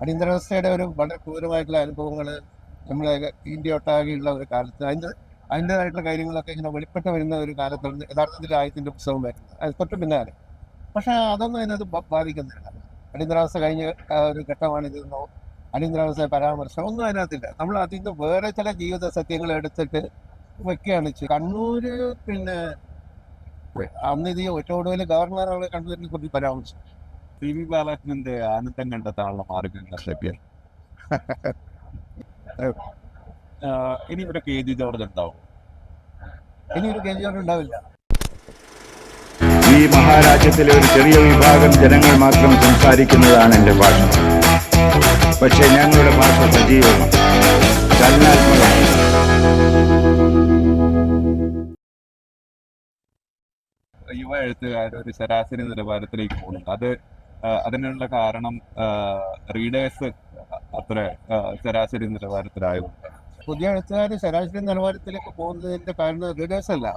അടിയന്തരാവസ്ഥയുടെ ഒരു വളരെ ക്രൂരമായിട്ടുള്ള അനുഭവങ്ങൾ നമ്മുടെ ഇന്ത്യ ഒട്ടാകെയുള്ള ഒരു കാലത്ത്. അതിന്റെ അതിന്റെതായിട്ടുള്ള കാര്യങ്ങളൊക്കെ ഇങ്ങനെ വെളിപ്പെട്ട് വരുന്ന ഒരു കാലത്താണ് യഥാർത്ഥത്തിൽ ആയത്തിന്റെ പുസ്തകം വരുന്നത്. അത് തൊട്ട് പിന്നാലെ. പക്ഷേ അതൊന്നും അതിനത് ബാധിക്കുന്നില്ല. അടിയന്തരാവസ്ഥ കഴിഞ്ഞ ഒരു ഘട്ടമാണിതെന്നോ അടിയന്തരാവസ്ഥ പരാമർശം. ഒന്നും അതിനകത്തില്ല. നമ്മൾ അതിൽ നിന്ന് വേറെ ചില ജീവിത സത്യങ്ങൾ എടുത്തിട്ട് വെക്കുകയാണ് കണ്ണൂർ കണ്ണൂര് പിന്നെ അന്ന് ഇത് ഏറ്റവും കൂടുതൽ ഗവർണറാണ് കണ്ണൂരിനെ കുറിച്ച് പരാമർശം. സി വി ബാലകൃഷ്ണന്റെ ആനന്ദം കണ്ടെത്താനുള്ള മാർഗങ്ങൾ ലഭ്യം ഇനി ഇവിടെ കെ ജി ജോർജ് ഉണ്ടാവും. ഇനി ഒരു കെ ജി ജോർജ് ഉണ്ടാവില്ല. ഈ മഹാരാജ്യത്തിലെ ഒരു ചെറിയ വിഭാഗം ജനങ്ങൾ മാത്രം സംസാരിക്കുന്നതാണ് എന്റെ ഭാഷ. പക്ഷേ ഞങ്ങളുടെ ഭാഷ സജീവമാണ്. ചലനാത്മകമാണ്. യുവ എഴുത്തുകാർ ഒരു ശരാശരി നിലവാരത്തിലേക്ക് പോകുന്നുണ്ട്. അത് അതിനുള്ള കാരണം റീഡേഴ്സ് അത്ര ശരാശരി നിലവാരത്തിലായതുകൊണ്ട്. പുതിയ എഴുത്തുകാർ ശരാശരി നിലവാരത്തിലേക്ക് പോകുന്നതിന്റെ കാരണം റീഡേഴ്സ് അല്ല.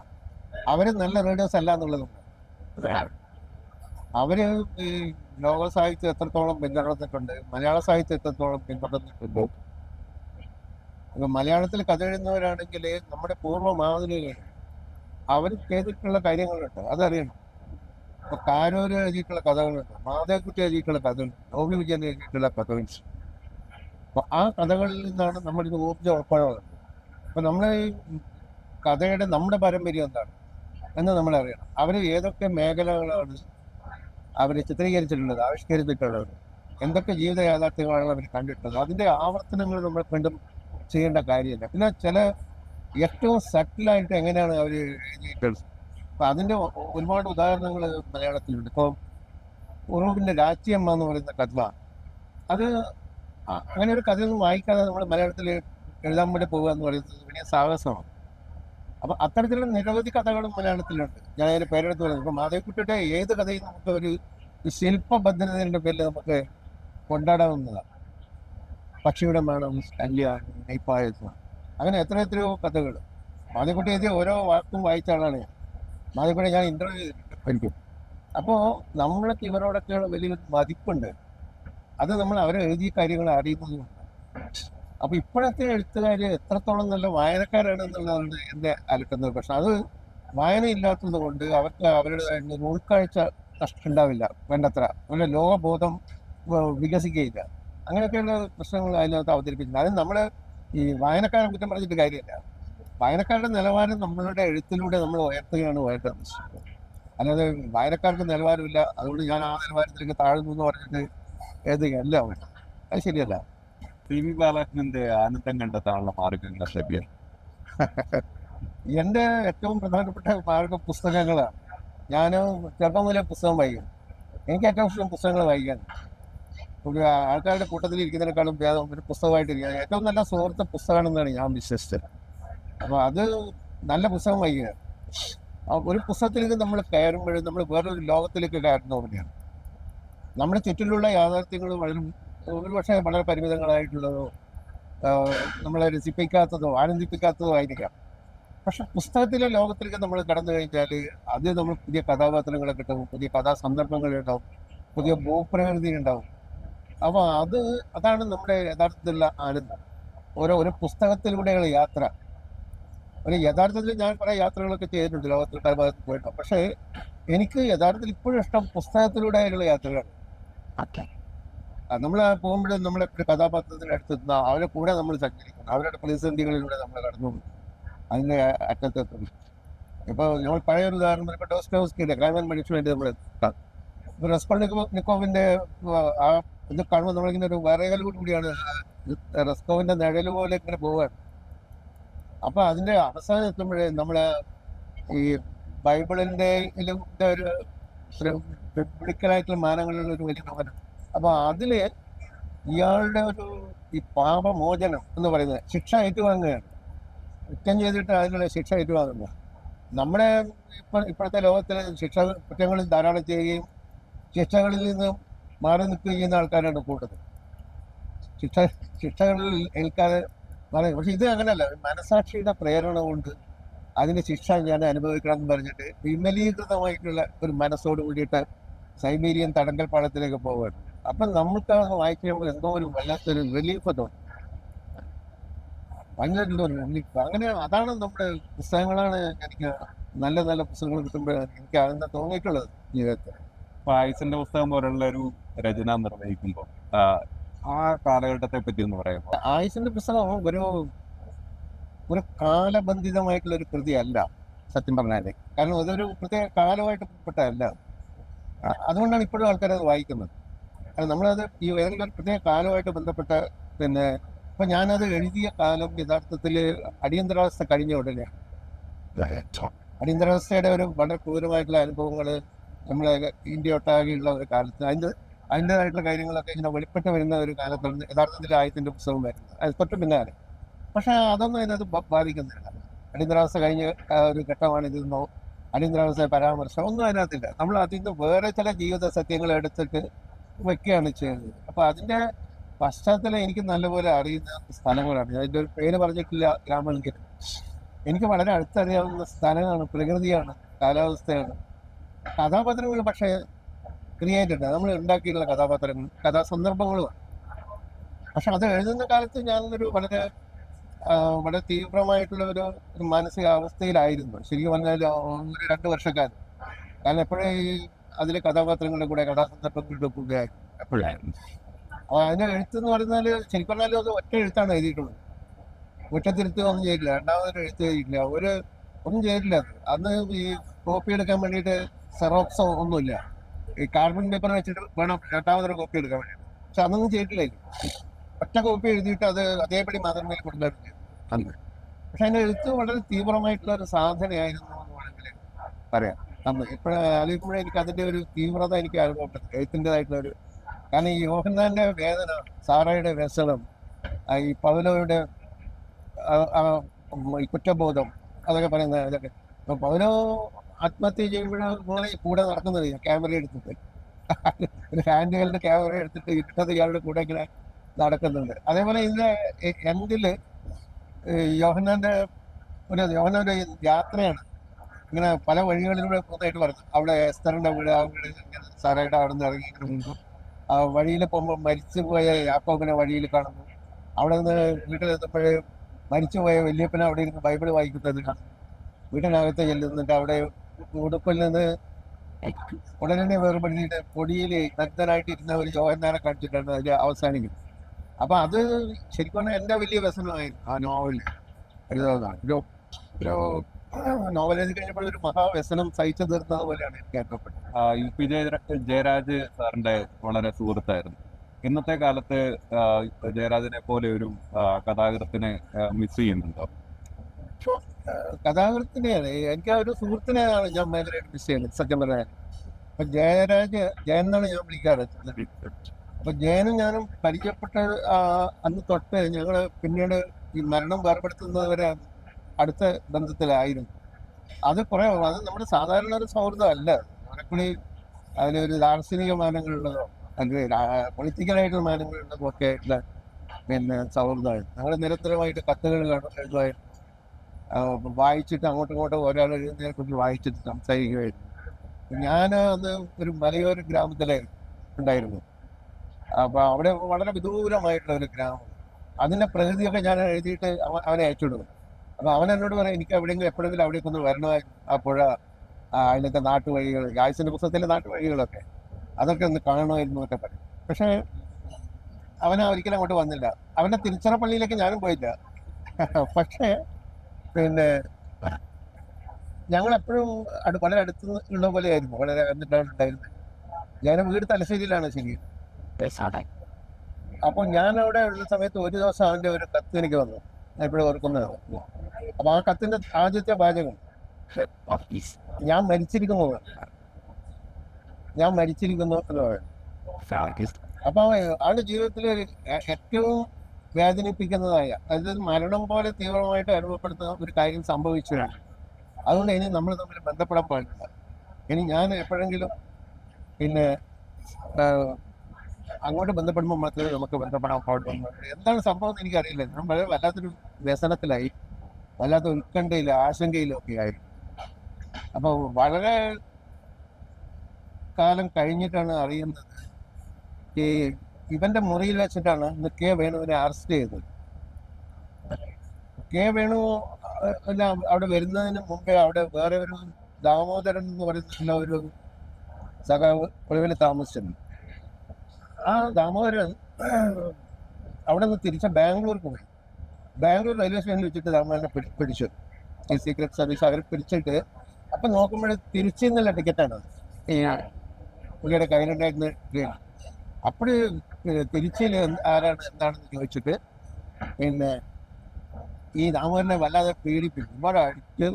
അവർ നല്ല റീഡേഴ്സ് അല്ല എന്നുള്ളതുണ്ട് അവർ ഈ ലോക സാഹിത്യം എത്രത്തോളം പിന്തുടർന്നിട്ടുണ്ട് മലയാള സാഹിത്യം എത്രത്തോളം പിന്തുടർന്നിട്ടുണ്ട്. ഇപ്പൊ മലയാളത്തിൽ കഥ എഴുതുന്നവരാണെങ്കിൽ നമ്മുടെ പൂർവ മാതൃകകൾ അവർ ചെയ്തിട്ടുള്ള കാര്യങ്ങളുണ്ട് അതറിയണം. ഇപ്പൊ കാരൂര് എഴുതിയിട്ടുള്ള കഥകളുണ്ട് മാതാക്കുട്ടി എഴുതിയിട്ടുള്ള കഥകളുണ്ട് ഓവി വിജയൻ എഴുതിയിട്ടുള്ള കഥകളുണ്ട് അപ്പൊ ആ കഥകളിൽ നിന്നാണ് നമ്മൾ ഇത് ഊർജ ഉൾപ്പെടാറുള്ളത് അപ്പൊ നമ്മളെ ഈ കഥയുടെ നമ്മുടെ പാരമ്പര്യം എന്താണ് എന്ന് നമ്മൾ അറിയണം. അവർ ഏതൊക്കെ മേഖലകളാണ് അവർ ചിത്രീകരിച്ചിട്ടുള്ളത് ആവിഷ്കരിച്ചിട്ടുള്ളത് എന്തൊക്കെ ജീവിത യാഥാർത്ഥ്യങ്ങളാണ് അവർ കണ്ടിട്ടുള്ളത് അതിന്റെ ആവർത്തനങ്ങൾ നമ്മൾ കണ്ടും ചെയ്യേണ്ട കാര്യമില്ല. പിന്നെ ചില ഏറ്റവും സട്ടിലായിട്ട് എങ്ങനെയാണ് അവർ എഴുതിയിട്ടുള്ളത്? അപ്പൊ അതിന്റെ ഒരുപാട് ഉദാഹരണങ്ങൾ മലയാളത്തിലുണ്ട്. ഇപ്പോൾ ഉറൂബിന്റെ രാജ്യമ്മ എന്ന് പറയുന്ന കഥ. അത് അങ്ങനെ ഒരു കഥയൊന്നും വായിക്കാതെ നമ്മൾ മലയാളത്തിൽ എഴുതാൻ വേണ്ടി പോകുക എന്ന് പറയുന്നത് വലിയ സാഹസമാണ്. അപ്പൊ അത്തരത്തിലുള്ള നിരവധി കഥകളും മലയാളത്തിലുണ്ട്. ഞാൻ അതിന്റെ പേരെടുത്ത് പറയുന്നത് ഇപ്പൊ മാധവിക്കുട്ടിയുടെ ഏത് കഥയും നമുക്ക് ഒരു ശില്പബദ്ധനതയുടെ പേരിൽ നമുക്ക് കൊണ്ടാടാവുന്നതാണ്. പക്ഷിയുടെ മണം കല്യാണം നെയ്പ്പായസം അങ്ങനെ എത്ര എത്രയോ കഥകൾ മാധവിക്കുട്ടി എഴുതിയ ഓരോ വാക്കും വായിച്ച ആളാണ് ഞാൻ. മാധവിക്കുട്ടി ഞാൻ ഇന്റർവ്യൂ ചെയ്തിട്ടുണ്ട് അപ്പോൾ നമ്മളൊക്കെ ഇവരോടൊക്കെയുള്ള വലിയ മതിപ്പുണ്ട്. അത് നമ്മൾ അവരെ എഴുതിയ കാര്യങ്ങൾ അറിയുന്നതും അപ്പോൾ ഇപ്പോഴത്തെ എഴുത്തുകാർ എത്രത്തോളം നല്ല വായനക്കാരാണ് എന്നുള്ളതാണ് എന്നെ അലക്കുന്നത് പക്ഷെ അത് വായന ഇല്ലാത്തത് കൊണ്ട് അവർക്ക് അവരുടെ ഒരു ഉൾക്കാഴ്ച ഉണ്ടാവില്ല വേണ്ടത്ര. അവരുടെ ലോകബോധം വികസിക്കുകയില്ല. അങ്ങനെയൊക്കെയുള്ള പ്രശ്നങ്ങൾ അതിനകത്ത് അവതരിപ്പിക്കുന്നത് അത് നമ്മൾ ഈ വായനക്കാരെ കുറ്റം പറഞ്ഞിട്ട് കാര്യമില്ല. വായനക്കാരുടെ നിലവാരം നമ്മളുടെ എഴുത്തിലൂടെ നമ്മൾ ഉയർത്തുകയാണ് വേണ്ടത്. അല്ലാതെ വായനക്കാർക്ക് നിലവാരമില്ല. അതുകൊണ്ട് ഞാൻ ആ നിലവാരത്തിലേക്ക് താഴ്ന്നു എന്ന് പറഞ്ഞിട്ട് എഴുതുകയല്ല വേണം. അത് ശരിയല്ല. ടി വി ബാലകൃഷ്ണന്റെ ആനന്ദം കണ്ടെത്താനുള്ള മാർഗങ്ങൾ ലഭ്യം എന്റെ ഏറ്റവും പ്രധാനപ്പെട്ട മാർഗം പുസ്തകങ്ങളാണ്. ഞാൻ ചെറുപ്പം മുതലേ പുസ്തകം വായിക്കും. എനിക്ക് ഏറ്റവും ഇഷ്ടം പുസ്തകങ്ങൾ വായിക്കാൻ. ഒരു ആൾക്കാരുടെ കൂട്ടത്തിൽ ഇരിക്കുന്നതിനേക്കാളും ഭേദം ഒരു പുസ്തകമായിട്ട് ഇരിക്കുക ഏറ്റവും നല്ല സുഹൃത്ത് പുസ്തകമാണെന്നാണ് ഞാൻ വിശ്വസിച്ചത്. അപ്പോൾ അത് നല്ല പുസ്തകം വായിക്കുക. ഒരു പുസ്തകത്തിലേക്ക് നമ്മൾ കയറുമ്പോഴും നമ്മൾ വേറൊരു ലോകത്തിലേക്ക് കയറുന്ന പോലെയാണ്. നമ്മുടെ ചുറ്റിലുള്ള യാഥാർത്ഥ്യങ്ങൾ വളരെ ഒരുപക്ഷെ വളരെ പരിമിതങ്ങളായിട്ടുള്ളതോ നമ്മളെ രസിപ്പിക്കാത്തതോ ആനന്ദിപ്പിക്കാത്തതോ ആയിരിക്കാം. പക്ഷെ പുസ്തകത്തിലെ ലോകത്തിലേക്ക് നമ്മൾ കടന്നു കഴിഞ്ഞാൽ അത് നമ്മൾ പുതിയ കഥാപാത്രങ്ങളെ കിട്ടും പുതിയ കഥാസന്ദർഭങ്ങൾ ഉണ്ടാവും പുതിയ ഭൂപ്രകൃതി ഉണ്ടാവും. അപ്പോൾ അത് അതാണ് നമ്മുടെ യഥാർത്ഥത്തിലുള്ള ആനന്ദം. ഓരോ ഒരു പുസ്തകത്തിലൂടെയുള്ള യാത്ര. ഒരു യഥാർത്ഥത്തിൽ ഞാൻ പല യാത്രകളൊക്കെ ചെയ്തിട്ടുണ്ട് ലോകത്തിൽ പല ഭാഗത്ത് പോയിട്ട്. പക്ഷേ എനിക്ക് യഥാർത്ഥത്തിൽ ഇപ്പോഴും ഇഷ്ടം പുസ്തകത്തിലൂടെ ആയിട്ടുള്ള യാത്രകളാണ്. നമ്മൾ പോകുമ്പോഴും നമ്മളെ ഒരു കഥാപാത്രത്തിന്റെ അടുത്ത് നിന്ന് അവരെ കൂടെ നമ്മൾ സഞ്ചരിക്കണം അവരുടെ പ്രതിസന്ധികളിലൂടെ നമ്മൾ കടന്നു. അതിന്റെ അറ്റത്തെത്തുന്നു. ഇപ്പോൾ നമ്മൾ പഴയ ഒരു ഉദാഹരണം പറയുമ്പോൾ ഡോസ്റ്റോസ്കിയുടെ ക്രൈമൻ പണിഷ്മെന്റ് നമ്മൾ ഇപ്പോൾ റെസ്കോൾനിക്കോ നിക്കോവിന്റെ ആ ഇത് കാണുമ്പോൾ നമ്മളിങ്ങനെ ഒരു വിറയലോട് കൂടിയാണ് റെസ്കോവിന്റെ നിഴൽ പോലെ ഇങ്ങനെ പോവുകയാണ് അപ്പൊ അതിന്റെ അവസാനം എത്തുമ്പോഴേ നമ്മൾ ഈ ബൈബിളിന്റെ ഒരു ബിബ്ലിക്കലായിട്ടുള്ള മാനങ്ങളുള്ള ഒരു വലിയ നോവലാണ് അപ്പൊ അതിൽ ഇയാളുടെ ഒരു ഈ പാപമോചനം എന്ന് പറയുന്നത് ശിക്ഷ ഏറ്റുവാങ്ങുകയാണ്. കുറ്റം ചെയ്തിട്ട് അതിനുള്ള ശിക്ഷ ഏറ്റുവാങ്ങുക. നമ്മുടെ ഇപ്പൊ ഇപ്പോഴത്തെ ലോകത്തിൽ ശിക്ഷ കുറ്റങ്ങളിൽ ധാരാളം ചെയ്യുകയും ശിക്ഷകളിൽ നിന്ന് മാറി നിൽക്കുകയും ചെയ്യുന്ന ആൾക്കാരാണ് കൂടുതൽ. ശിക്ഷ ശിക്ഷകളിൽ ഏൽക്കാതെ മാറി പക്ഷെ ഇത് അങ്ങനെയല്ല. മനസാക്ഷിയുടെ പ്രേരണ കൊണ്ട് അതിന് ശിക്ഷ ഞാൻ അനുഭവിക്കണം എന്ന് പറഞ്ഞിട്ട് വിമലീകൃതമായിട്ടുള്ള ഒരു മനസ്സോട് കൂടിയിട്ട് സൈബീരിയൻ തടങ്കൽ പാടത്തിലേക്ക് പോവുകയാണ്. അപ്പം നമ്മൾക്ക് വായിക്കുമ്പോൾ എന്തോ ഒരു വല്ലാത്തൊരു റിലീഫ് തോന്നും. ഭയങ്കര എന്തോ ഒരു റിലീഫ് അങ്ങനെ അതാണ് നമ്മുടെ പുസ്തകങ്ങളാണ് എനിക്ക് നല്ല നല്ല പുസ്തകങ്ങൾ കിട്ടുമ്പോൾ എനിക്ക് അതെന്താ തോന്നിയിട്ടുള്ളത് ജീവിതത്തിൽ. പായസിന്റെ പുസ്തകം പോലുള്ള ഒരു രചന നിർവഹിക്കുമ്പോൾ ആ കാലഘട്ടത്തെ പറ്റി എന്ന് പറയുമ്പോൾ ആയുസിന്റെ പുസ്തകം ഒരു ഒരു കാലബന്ധിതമായിട്ടുള്ള ഒരു കൃതിയല്ല സത്യം പറഞ്ഞാൽ. കാരണം അതൊരു പ്രത്യേക കാലമായിട്ട് പെട്ടതല്ല. അതുകൊണ്ടാണ് ഇപ്പോഴും ആൾക്കാർ അത് വായിക്കുന്നത്. കാരണം നമ്മളത് ഈ ഏതെങ്കിലും ഒരു പ്രത്യേക കാലമായിട്ട് ബന്ധപ്പെട്ട പിന്നെ ഇപ്പൊ ഞാനത് എഴുതിയ കാലം യഥാർത്ഥത്തിൽ അടിയന്തരാവസ്ഥ കഴിഞ്ഞ ഉടനെ. അടിയന്തരാവസ്ഥയുടെ ഒരു വളരെ ക്രൂരമായിട്ടുള്ള അനുഭവങ്ങൾ നമ്മളെ ഇന്ത്യ ഒട്ടാകെയുള്ള ഒരു കാലത്ത്. അതിന്റെ അതിന്റെതായിട്ടുള്ള കാര്യങ്ങളൊക്കെ ഇങ്ങനെ വെളിപ്പെട്ട് വരുന്ന ഒരു കാലത്താണ് യഥാർത്ഥത്തിൽ ആയത്തിന്റെ പുസ്തകം വരുന്നത്. അത് തൊട്ട് പിന്നാലെ. പക്ഷേ അതൊന്നും അതിനകത്ത് ബാധിക്കുന്നില്ല. അടിയന്തരാവസ്ഥ കഴിഞ്ഞ ഒരു ഘട്ടമാണ് ഇതെന്നോ അടിയന്തരാവസ്ഥ പരാമർശം. ഒന്നും അതിനകത്തില്ല. നമ്മൾ അതിൽ നിന്ന് വേറെ ചില ജീവിത സത്യങ്ങൾ എടുത്തിട്ട് വെക്കുകയാണ് ചെയ്യുന്നത്. അപ്പോൾ അതിന്റെ പശ്ചാത്തലം എനിക്ക് നല്ലപോലെ അറിയുന്ന സ്ഥലങ്ങളാണ്. അതിന്റെ ഒരു പേര് പറഞ്ഞിട്ടില്ല രാമലിംഗൻ. എനിക്ക് വളരെ അടുത്തറിയാവുന്ന സ്ഥലമാണ് പ്രകൃതിയാണ് കാലാവസ്ഥയാണ് കഥാപാത്രങ്ങൾ. പക്ഷേ ക്രിയേറ്റഡ്. നമ്മൾ ഉണ്ടാക്കിയിട്ടുള്ള കഥാപാത്രങ്ങൾ കഥാ കഥാസന്ദർഭങ്ങളുമാണ് പക്ഷെ അത് എഴുതുന്ന കാലത്ത് ഞാനൊരു വളരെ വളരെ തീവ്രമായിട്ടുള്ള ഒരു മാനസികാവസ്ഥയിലായിരുന്നു. ശരിക്കും പറഞ്ഞാൽ ഒരു രണ്ട് വർഷക്കാലം. കാരണം എപ്പോഴും ഈ അതിലെ കഥാപാത്രങ്ങളുടെ കൂടെ കഥാസന്ദർഭങ്ങളുടെ കൂടെ എപ്പോഴായിരുന്നു അപ്പോൾ അതിന്റെ എഴുത്ത് എന്ന് പറഞ്ഞാൽ ശരിക്കും പറഞ്ഞാലും അത് ഒറ്റ എഴുത്താണ് എഴുതിയിട്ടുള്ളത്. ഒറ്റത്തിരുത്ത് ഒന്നും ചെയ്തില്ല. രണ്ടാമതൊരു എഴുത്ത് ചെയ്തിട്ടില്ല ഒരു ഒന്നും ചെയ്തിട്ടില്ല. അന്ന് ഈ കോപ്പി എടുക്കാൻ വേണ്ടിയിട്ട് സെറോക്സോ ഒന്നുമില്ല. ഈ കാർബൺ പേപ്പർ വെച്ചിട്ട് വേണം രണ്ടാമതൊരു കോപ്പി എടുക്കാൻ വേണ്ടി പക്ഷെ അതൊന്നും ചെയ്തിട്ടില്ല ഇതിൽ. ഒറ്റ കോപ്പി എഴുതിയിട്ട് അത് അതേപടി മാത്രമേ കൊണ്ടുവരുന്നത് അന്ന് പക്ഷെ അതിന്റെ എഴുത്ത് വളരെ തീവ്രമായിട്ടുള്ള ഒരു സാധനയായിരുന്നു എന്ന് വേണമെങ്കിൽ പറയാം. അന്ന് ഇപ്പോഴേ ആലോചിക്കുമ്പോഴേ എനിക്ക് അതിന്റെ ഒരു തീവ്രത എനിക്ക് അനുഭവപ്പെട്ടത് എഴുത്തിന്റെതായിട്ടുള്ള ഒരു കാരണം ഈ യോഹന്നാന്റെ വേദന സാറയുടെ വ്യസനം ഈ പൗലോയുടെ കുറ്റബോധം അതൊക്കെ പറയുന്ന ഇതൊക്കെ. പവനോ പൗലോ ആത്മഹത്യ ചെയ്യുമ്പോഴാണ് കൂടെ നടക്കുന്നത്? ക്യാമറ എടുത്തിട്ട്. ഒരു ഹാൻഡ് ഹെൽഡ് ക്യാമറ എടുത്തിട്ട് ഇട്ടത് ഇയാളുടെ കൂടെ ഇങ്ങനെ നടക്കുന്നുണ്ട്. അതേപോലെ ഇതിന്റെ എൻഡിൽ യോഹന്നാന്റെ ഒരു യോഹന്നാന്റെ യാത്രയാണ്. ഇങ്ങനെ പല വഴികളിലൂടെ പോകുന്നതായിട്ട് പറഞ്ഞു. അവിടെ എസ്തറിന്റെ വീട് ആ വീട് സാറായിട്ട് അവിടെ നിന്ന് ഇറങ്ങി ആ വഴിയിൽ പോകുമ്പോൾ മരിച്ചു പോയ യാക്കോബിനെ വഴിയിൽ കാണുന്നു. അവിടെ നിന്ന് വീട്ടിൽ എത്തുമ്പോഴേ മരിച്ചു മരിച്ചുപോയ വല്യപ്പനെ അവിടെ ഇരുന്ന് ബൈബിൾ വായിക്കുന്നത് വീട്ടിനകത്ത് ചെല്ലുന്നുണ്ട്. അവിടെ ഉടുപ്പിൽ നിന്ന് ഉടനെ വേർപെടുത്തിയിട്ട് പൊടിയിൽ നഗ്നനായിട്ട് ഇരുന്ന ഒരു ജോഹന്നാനെ കാണിച്ചിട്ടാണ് അതിൽ അവസാനിക്കുന്നത്. അപ്പൊ അത് ശരിക്കും പറഞ്ഞാൽ എന്റെ വലിയ വ്യസനമായിരുന്നു ആ നോവൽ എഴുതാതാണ് ഒരു ഒരു നോവൽ എഴുതി കഴിഞ്ഞപ്പോൾ ഒരു മഹാവ്യസനം സഹിച്ചു തീർന്നത് പോലെയാണ് എനിക്ക് അനുഭവപ്പെട്ടത്. ആ, യു പി ജയ ജയരാജ് സാറിന്റെ വളരെ സുഹൃത്തായിരുന്നു. ഇന്നത്തെ കാലത്ത് ജയരാജിനെ പോലെ ഒരു കഥാകൃത്തിനെ മിസ് ചെയ്യുന്നുണ്ടോ? കഥാകൃത്തിനെയാണ് എനിക്ക് ആ ഒരു സുഹൃത്തിനെയാണ് ഞാൻ ഭയങ്കരമായിട്ട് മിസ് ചെയ്യുന്നത് സത്യം പറയാൻ അപ്പൊ ജയരാജ് ജയൻ എന്നാണ് ഞാൻ വിളിക്കാറ്. അപ്പൊ ജയനും ഞാനും പരിചയപ്പെട്ട അന്ന് തൊട്ട് ഞങ്ങൾ പിന്നീട് ഈ മരണം വേർപെടുത്തുന്നവരെ അടുത്ത ബന്ധത്തിലായിരുന്നു. അത് കുറെ അത് നമ്മുടെ സാധാരണ ഒരു സൗഹൃദം അല്ല. കുറെ അതിലൊരു ദാർശനിക മാനങ്ങളുള്ളതോ അല്ലെങ്കിൽ പൊളിറ്റിക്കലായിട്ടുള്ള മാനങ്ങളുള്ളതോ ഒക്കെ ആയിട്ടുള്ള പിന്നെ സൗഹൃദമാണ്. ഞങ്ങൾ നിരന്തരമായിട്ട് കത്തുകൾ കാണുമായിരുന്നു വായിച്ചിട്ട് അങ്ങോട്ടും ഇങ്ങോട്ടും ഒരാൾ കുറിച്ച് വായിച്ചിട്ട് സംസാരിക്കുകയായിരുന്നു. ഞാൻ അത് ഒരു മലയോര ഗ്രാമത്തിലെ ഉണ്ടായിരുന്നു. അപ്പൊ അവിടെ വളരെ വിദൂരമായിട്ടുള്ള ഒരു ഗ്രാമം. അതിന്റെ പ്രകൃതിയൊക്കെ ഞാൻ എഴുതിയിട്ട് അവനെ അയച്ചു കൊടുക്കും. അപ്പൊ അവൻ എന്നോട് പറയാം എനിക്ക് എവിടെയെങ്കിലും എപ്പോഴെങ്കിലും അവിടേക്ക് ഒന്ന് വരണമായിരുന്നു ആ പുഴ അതിനൊക്കെ നാട്ടുവഴികൾ ആയുസിന്റെ പുസ്തകത്തിലെ നാട്ടുവഴികളൊക്കെ. അതൊക്കെ ഒന്ന് കാണണമായിരുന്നു എന്നൊക്കെ പറയും. പക്ഷെ അവൻ ഒരിക്കലും അങ്ങോട്ട് വന്നില്ല. അവന്റെ തിരുച്ചിറപ്പള്ളിയിലേക്ക് ഞാനും പോയില്ല. പക്ഷേ പിന്നെ ഞങ്ങൾ എപ്പോഴും വളരെ അടുത്ത് ഉള്ള പോലെ ആയിരുന്നു വളരെ എന്നിട്ടാണ് ഉണ്ടായിരുന്നത് ഞാൻ വീട് തലശ്ശേരിയിലാണ് ശരി അപ്പോൾ ഞാൻ അവിടെ ഉള്ള സമയത്ത് ഒരു ദിവസം അവന്റെ ഒരു കത്ത് എനിക്ക് വന്നു ഞാൻ ഇപ്പോഴും ഓർക്കുന്നത് അപ്പൊ ആ കത്തിന്റെ ആദ്യത്തെ വാചകം. ഞാൻ മരിച്ചിരിക്കുന്നു. ഞാൻ മരിച്ചിരിക്കുന്നു എന്ന് പറയും. അപ്പൊ അവൻ- അവന്റെ ജീവിതത്തിൽ ഏറ്റവും വേദനിപ്പിക്കുന്നതായ അതായത് മരണം പോലെ തീവ്രമായിട്ട് അനുഭവപ്പെടുത്തുന്ന ഒരു കാര്യം സംഭവിച്ചതാണ്. അതുകൊണ്ട് ഇനി നമ്മൾ തമ്മിൽ ബന്ധപ്പെടാൻ പാടില്ല. ഇനി ഞാൻ എപ്പോഴെങ്കിലും പിന്നെ അങ്ങോട്ട് ബന്ധപ്പെടുമ്പോൾ മാത്രമേ നമുക്ക് ബന്ധപ്പെടാൻ പാടുള്ളൂ. എന്താണ് സംഭവം എന്ന് എനിക്കറിയില്ല. ഞാൻ വളരെ വല്ലാത്തൊരു വ്യസനത്തിലായി വല്ലാത്ത ഉത്കണ്ഠയിലും ആശങ്കയിലും ഒക്കെ ആയിരുന്നു അപ്പോൾ വളരെ കാലം കഴിഞ്ഞിട്ടാണ് അറിയുന്നത് ഈ ഇവന്റെ മുറിയിൽ വെച്ചിട്ടാണ് ഇന്ന് കെ വേണുവിനെ അറസ്റ്റ് ചെയ്തത്. കെ വേണു അവിടെ വരുന്നതിന് മുമ്പേ അവിടെ വേറെ ഒരു ദാമോദരൻ എന്ന് പറയുന്ന ഒരു സഖാവ് ഒളിവിൽ താമസിച്ചിരുന്നു. ആ ദാമോദരൻ അവിടെ നിന്ന് തിരിച്ച ബാംഗ്ലൂർക്ക് പോയി. ബാംഗ്ലൂർ റെയിൽവേ സ്റ്റേഷനിൽ വെച്ചിട്ട് ദാമോദരനെ പിടി- പിടിച്ചു. ഈ സീക്രട്ട് സർവീസ് അവർ പിടിച്ചിട്ട് അപ്പം നോക്കുമ്പോൾ തിരിച്ചു നിന്നുള്ള ടിക്കറ്റാണ് പുള്ളിയുടെ കയ്യിലുണ്ടായിരുന്ന ട്രെയിൻ അപ്പോൾ തിരിച്ചിൽ ആരാണ് എന്താണെന്ന് ചോദിച്ചിട്ട് പിന്നെ ഈ ദാമോദരനെ വല്ലാതെ പീഡിപ്പിക്കും ഒരുപാട് അടിച്ച്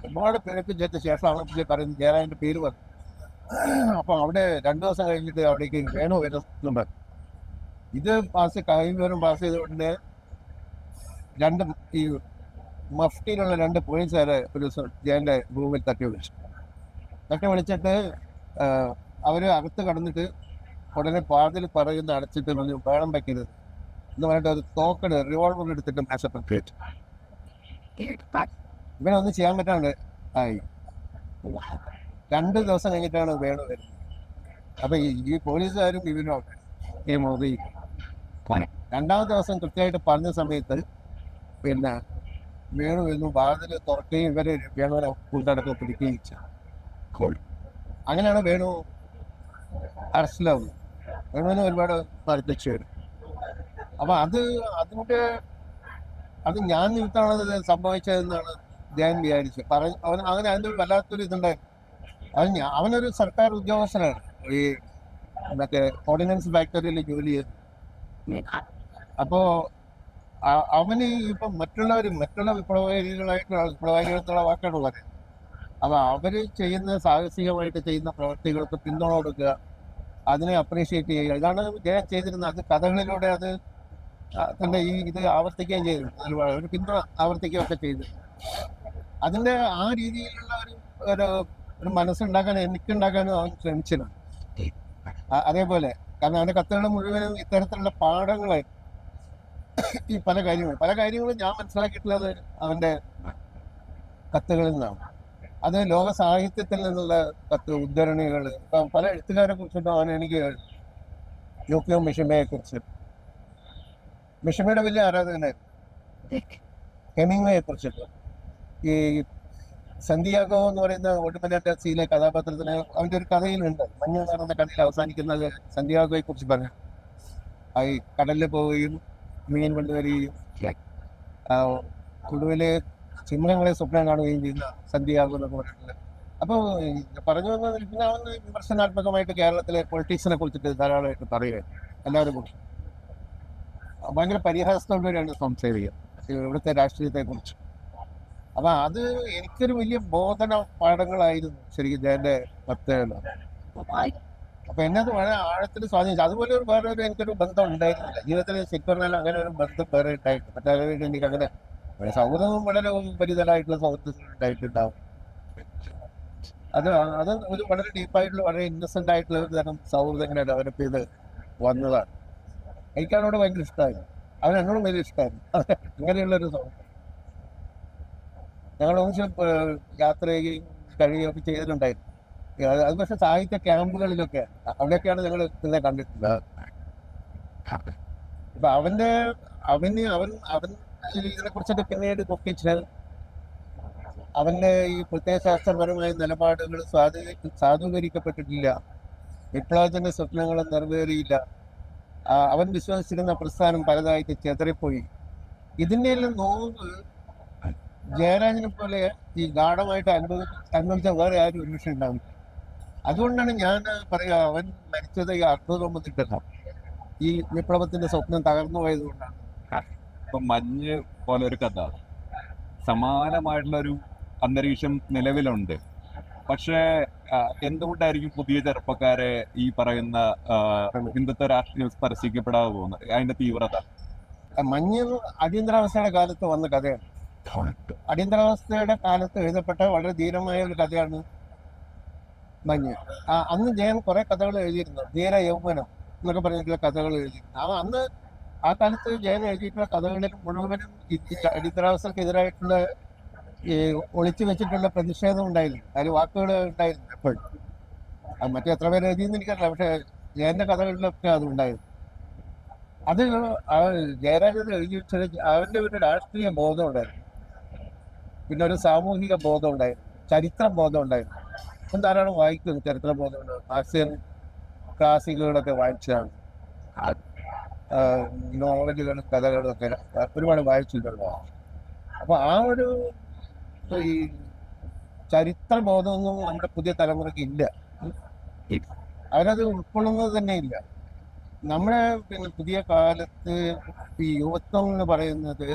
ഒരുപാട് പീഡിപ്പിച്ചതിന് ശേഷമാണ് പുള്ളി പറയുന്നത് ജയറാമിന്റെ പേര് പറഞ്ഞു അപ്പം അവിടെ രണ്ട് ദിവസം കഴിഞ്ഞിട്ട് അവിടേക്ക് വേണു വരുന്നുണ്ട് ഇത് പാസ് കഴിവരും പാസ് ചെയ്തുകൊണ്ട് രണ്ട് ഈ മഫ്റ്റിയിലുള്ള രണ്ട് പോലീസുകാരെ ഒരു ജയന്റെ റൂമിൽ തട്ടി വിളിച്ചു. തട്ടി വിളിച്ചിട്ട് അവർ അകത്ത് കടന്നിട്ട് ഉടനെ പാതിൽ പറയുന്ന അടച്ചിട്ട് പറഞ്ഞു വേണം വെക്കരുത്. എന്ന് പറഞ്ഞിട്ട് ഒരു തോക്കണ് റിവോൾവർ എടുത്തിട്ട് ഇവനെ ഇവനൊന്നും ചെയ്യാൻ പറ്റാണ്ട് ആയി. രണ്ട് ദിവസം കഴിഞ്ഞിട്ടാണ് വേണു വരുന്നത്. അപ്പൊ ഈ പോലീസുകാരും ഇവനോ ഈ മോദി രണ്ടാമത്തെ ദിവസം കൃത്യമായിട്ട് പറഞ്ഞ സമയത്ത് പിന്നെ വേണു വരുന്നു വാതിൽ തുറക്കുകയും ഇവർ വേണുവിനെ കൂട്ടടക്കം പിടിക്കുകയും ചെയ്തു. അങ്ങനെയാണ് വേണു അറസ്റ്റിലാവുന്നത്. വേണുവിന് ഒരുപാട് പരിരക്ഷ വരും അപ്പൊ അത് അതിന്റെ അത് ഞാൻ നിമിത്തമാണ് സംഭവിച്ചതെന്നാണ് ഞാൻ വിചാരിച്ചത്. പറ അവൻ അങ്ങനെ അതിന്റെ വല്ലാത്തൊരു ഇതുണ്ട്. അത് ഞാൻ അവനൊരു സർക്കാർ ഉദ്യോഗസ്ഥനാണ്. ഈ മറ്റേ ഓർഡിനൻസ് ഫാക്ടറിയിൽ ജോലി ചെയ്ത് അപ്പോ അ- അവന് ഇപ്പം മറ്റുള്ളവർ മറ്റുള്ള വിപ്ലവകാരികളായിട്ടുള്ള വിപ്ലവകാരികളെന്നുള്ള വാക്കാണ് പറയുന്നത് അവർ ചെയ്യുന്ന സാഹസികമായിട്ട് ചെയ്യുന്ന പ്രവർത്തികൾക്ക് പിന്തുണ കൊടുക്കുക. അതിനെ അപ്രീഷിയേറ്റ് ചെയ്യുക. ഇതാണ് ജയ ചെയ്തിരുന്നത് അത് കഥകളിലൂടെ അത് തന്റെ ഈ ഇത് ആവർത്തിക്കുകയും ചെയ്തു. ഒരു പിന്തുണ ആവർത്തിക്കുകയൊക്കെ ചെയ്തു. അതിന്റെ ആ രീതിയിലുള്ള ഒരു ഒരു ഒരു മനസ്സുണ്ടാക്കാൻ എനിക്കുണ്ടാക്കാനും അവൻ ശ്രമിച്ചിരുന്നു. അതേപോലെ. കാരണം അവന്റെ കത്തുകൾ മുഴുവനും ഇത്തരത്തിലുള്ള പാഠങ്ങളെ ഈ പല കാര്യങ്ങളും പല കാര്യങ്ങളും ഞാൻ മനസ്സിലാക്കിയിട്ടുള്ളത് അവന്റെ കത്തുകളിൽ നിന്നാണ്. അത് ലോക സാഹിത്യത്തിൽ നിന്നുള്ള കത്ത് ഉദ്ധരണികൾ. ഇപ്പം പല എഴുത്തുകാരെ കുറിച്ചിട്ടും അവൻ എനിക്ക് യു കെ മിഷമയെ കുറിച്ച്. മിഷമയുടെ വലിയ ആരാധകനായിരുന്നു ഹെമിങ്വയെ കുറിച്ചിട്ട്. ഈ സന്ധിയാഗോ എന്ന് പറയുന്ന ഓട്ടുമല്ലാത്ത സീലെ കഥാപാത്രത്തിന് അവന്റെ ഒരു കഥയിലുണ്ട്. മഞ്ഞ നടന്ന കഥയിൽ അവസാനിക്കുന്നത് സന്ധിയാഗോയെ കുറിച്ച് പറഞ്ഞു ഈ കടലിൽ പോവുകയും മീൻ കൊണ്ടുവരികയും കുടുവിലെ സിംഹങ്ങളെ സ്വപ്നം കാണുകയും ചെയ്യുന്ന സന്ധ്യയാകും എന്നൊക്കെ പറഞ്ഞിട്ടുണ്ട്. അപ്പോൾ പറഞ്ഞു വന്നത് പിന്നെ വിമർശനാത്മകമായിട്ട് കേരളത്തിലെ പൊളിറ്റിക്സിനെ കുറിച്ചിട്ട് ധാരാളമായിട്ട് പറയുക എല്ലാവരും കുറിച്ച് ഭയങ്കര പരിഹാസത്തോടുകൂടിയാണ് സംസാരിക്കുക. ഇവിടുത്തെ രാഷ്ട്രീയത്തെ കുറിച്ച് അപ്പൊ അത് എനിക്കൊരു വലിയ ബോധന പാഠങ്ങളായിരുന്നു ശരിക്കും ജയന്റെ ഭക്തകൾ അപ്പൊ എന്നെ അത് വളരെ ആഴത്തിൽ സ്വാധീനിച്ചു. അതുപോലെ ഒരു വേറെ ഒരു എനിക്കൊരു ബന്ധം ഉണ്ടായിരുന്നില്ല. ജീവിതത്തിൽ ശരിക്കും പറഞ്ഞാൽ അങ്ങനെ ഒരു ബന്ധം വേറെ ഉണ്ടായിട്ടില്ല. മറ്റേ എനിക്ക് അങ്ങനെ വളരെ സൗഹൃദം വളരെ ഉപരിതലമായിട്ടുള്ള സൗഹൃദം ഉണ്ടായിട്ടുണ്ടാവും. അത് അത് ഒരു വളരെ ഡീപ്പായിട്ടുള്ള വളരെ ഇന്നസെന്റ് ആയിട്ടുള്ള ഒരു തരം സൗഹൃദം ഇങ്ങനെ ഡെവലപ്പ് ചെയ്ത് വന്നതാണ്. എനിക്ക് അവനോട് ഭയങ്കര ഇഷ്ടമായിരുന്നു അവൻ എന്നോട് വലിയ ഇഷ്ടമായിരുന്നു അങ്ങനെയുള്ള ഒരു സൗഹൃദം. ഞങ്ങൾ ഒന്നിച്ച് യാത്ര ചെയ്യുകയും കഴിയുകയൊക്കെ ചെയ്തിട്ടുണ്ടായിരുന്നു. അത് പക്ഷെ സാഹിത്യ ക്യാമ്പുകളിലൊക്കെ അവിടെയൊക്കെയാണ് ഞങ്ങൾ ഇതിനെ കണ്ടിട്ടുള്ളത്. ഇപ്പൊ അവന്റെ അവന് അവൻ അവൻ ഇതിനെ കുറിച്ചൊക്കെ പിന്നീട് നോക്കിച്ചാൽ അവന്റെ ഈ പ്രത്യയശാസ്ത്രപരമായ നിലപാടുകൾ സ്വാധീ സാധൂകരിക്കപ്പെട്ടിട്ടില്ല വിപ്ലവത്തിന്റെ സ്വപ്നങ്ങൾ നിറവേറിയില്ല. അവൻ വിശ്വസിച്ചിരുന്ന പ്രസ്ഥാനം പലതായിട്ട് ചെതറിപ്പോയി. ഇതിന്റെ എല്ലാം നോവ് ജയരാജനെ പോലെ ഈ ഗാഠമായിട്ട് അനുഭവ അനുഭവിച്ച വേറെ ആരും ഒരു വിഷയം ഉണ്ടാവില്ല. അതുകൊണ്ടാണ് ഞാൻ പറയുക അവൻ മരിച്ചത് ഈ വന്നിട്ടില്ല ഈ വിപ്ലവത്തിന്റെ സ്വപ്നം തകർന്നു പോയതുകൊണ്ടാണ്. ഇപ്പൊ മഞ്ഞ് പോലെ ഒരു കഥ. സമാനമായിട്ടുള്ള ഒരു അന്തരീക്ഷം നിലവിലുണ്ട്. പക്ഷേ എന്തുകൊണ്ടായിരിക്കും പുതിയ ചെറുപ്പക്കാരെ ഈ പറയുന്ന ഹിന്ദുത്വ രാഷ്ട്രീയം സ്പർശിക്കപ്പെടാതെ പോകുന്നത്? അതിന്റെ തീവ്രത? മഞ്ഞ് അടിയന്തരാവസ്ഥയുടെ കാലത്ത് വന്ന കഥയാണ്. അടിയന്തരാവസ്ഥയുടെ കാലത്ത് എഴുതപ്പെട്ട വളരെ ധീരമായ ഒരു കഥയാണ് മഞ്ഞ്. അന്ന് ജയൻ കുറെ കഥകൾ എഴുതിയിരുന്നു. ധീര യൗവനം എന്നൊക്കെ പറഞ്ഞിട്ടുള്ള കഥകൾ എഴുതിയിരുന്നു. അന്ന് ആ കാലത്ത് ജയൻ എഴുതിയിട്ടുള്ള കഥകളിൽ മുഴുവനും ഈ ഈ ഒളിച്ചു വെച്ചിട്ടുള്ള പ്രതിഷേധം ഉണ്ടായിരുന്നു. അതിൽ വാക്കുകൾ ഉണ്ടായിരുന്നു എപ്പോഴും. അത് മറ്റേ എത്ര പേര് എഴുതിയെന്ന് എനിക്കറിയില്ല പക്ഷേ ജയന്റെ കഥകളിലൊക്കെ അതുണ്ടായിരുന്നു അത് ആ ജയരാജൻ എഴുതി വെച്ചത് അവന്റെ ഒരു രാഷ്ട്രീയ ബോധം ഉണ്ടായിരുന്നു. പിന്നെ ഒരു സാമൂഹിക ബോധം ഉണ്ടായിരുന്നു. ചരിത്ര ബോധം ഉണ്ടായിരുന്നു. ഇപ്പം ധാരാളം വായിക്കുന്നു. ചരിത്ര ബോധം മാർക്സിയൻ ക്ലാസിക്കുകളൊക്കെ വായിച്ചതാണ്. ആ, നോവലുകളും കഥകളും ഒക്കെ ഒരുപാട് വായിച്ചിട്ടുണ്ടോ അപ്പൊ ആ ഒരു ഈ ചരിത്ര ബോധമൊന്നും നമ്മുടെ പുതിയ തലമുറയ്ക്ക് ഇല്ല. അവരത് ഉൾക്കൊള്ളുന്നത് തന്നെ ഇല്ല. നമ്മുടെ പിന്നെ പുതിയ കാലത്ത് ഈ യുവത്വം എന്ന് പറയുന്നത്